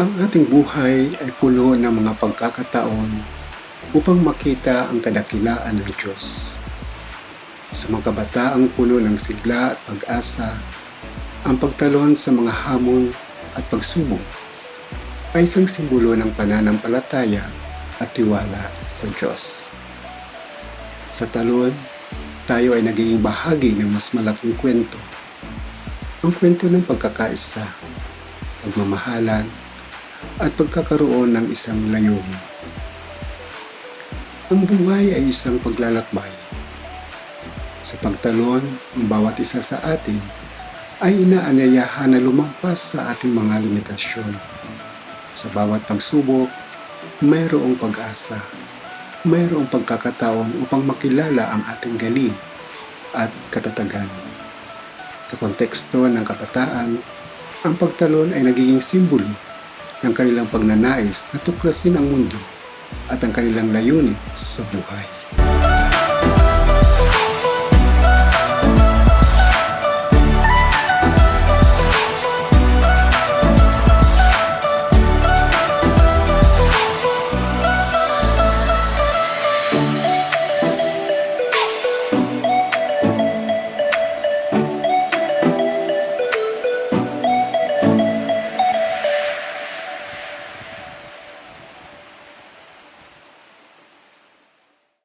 Ang ating buhay ay puno ng mga pagkakataon upang makita ang kadakilaan ng Diyos. Sa mga kabataang puno ng sigla at pag-asa, ang pagtalon sa mga hamon at pagsubok ay isang simbolo ng pananampalataya at tiwala sa Diyos. Sa talon, tayo ay nagiging bahagi ng mas malaking kwento. Ang kwento ng pagkakaisa, pagmamahalan, at pagkakaroon ng isang layunin. Ang buhay ay isang paglalakbay. Sa pagtalon, ang bawat isa sa atin ay inaanyayahan na lumampas sa ating mga limitasyon. Sa bawat pagsubok, mayroong pag-asa. Mayroong pagkakataon upang makilala ang ating galing at katatagan. Sa konteksto ng kabataan, ang pagtalon ay nagiging simbolo ng kanilang pagnanais na tuklasin ang mundo at ang kanilang layunin sa buhay.